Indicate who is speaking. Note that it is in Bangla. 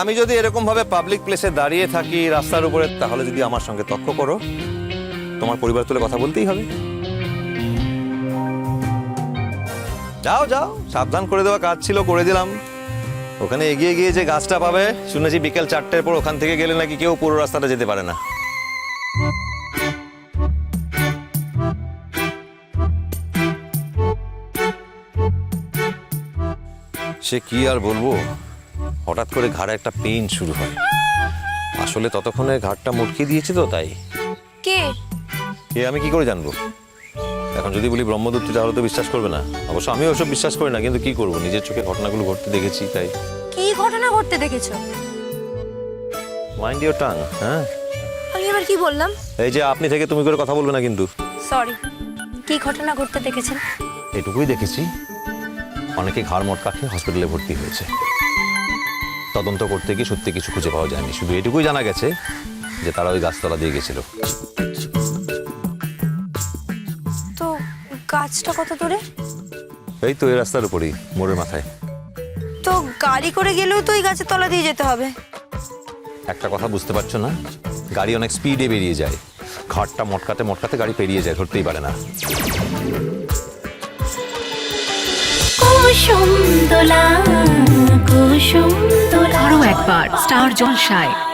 Speaker 1: আমি যদি এরকম ভাবে পাবলিক প্লেসে দাঁড়িয়ে থাকি রাস্তার উপরে, তাহলে যদি আমার সঙ্গে তর্ক করো, তোমার পরিবার তুলে কথা বলতেই হবে। যাও যাও, সাবধান করে দেওয়া কাজ ছিল, করে দিলাম। ওখানে এগিয়ে গিয়ে যে গাছটা পাবে, শুনেছি বিকেল চারটের পর ওখান থেকে গেলে নাকি কেউ পুরো রাস্তাটা যেতে পারে না। সে কি আর বলব? হঠাৎ করে ঘাড়ে একটা পেইন শুরু হয়। আসলে ততক্ষণে ঘাটটা মুটকে দিয়েছে তো তাই।
Speaker 2: কে?
Speaker 1: এ আমি কি করে জানব? এখন যদি বলি ব্রহ্মদূতী তাহলে তো বিশ্বাস করবে না। অবশ্য আমি ওসব বিশ্বাস করি না কিন্তু কি করব? নিজের চোখে ঘটনাগুলো ঘটতে দেখেছি তাই।
Speaker 2: কি ঘটনা ঘটতে দেখেছ?
Speaker 1: মাইন্ড ইউর টাং হ্যাঁ?
Speaker 2: আমি এবার কি বললাম?
Speaker 1: এই যে আপনি থেকে তুমি করে কথা বলবে না কিন্তু।
Speaker 2: সরি কি ঘটনা ঘটতে দেখেছেন?
Speaker 1: এটুকুই দেখেছি। অনেকে ঘাড় মটকা খেয়ে হসপিটালে ভর্তি হয়েছে। তদন্ত করতে গিয়ে সত্যি কিছু খুঁজে পাওয়া যায়নি। শুধু এটুকুই জানা গেছে যে তারা ওই গাছতলা দিয়ে গেছিল।
Speaker 2: তো গাছটা কত দূরে?
Speaker 1: এই তো এই রাস্তার উপরেই মোড়ের মাথায়।
Speaker 2: তো গাড়ি করে গেলেও তো ওই গাছের তলা দিয়ে যেতে হবে।
Speaker 1: একটা কথা বুঝতে পারছ না? গাড়ি অনেক স্পিডে বেরিয়ে যায়। ঘাটটা মটকাতে মটকাতে গাড়ি পেরিয়ে যায় ধরতেই পারে না।
Speaker 3: কুসুম
Speaker 4: একবার স্টার জলসায়।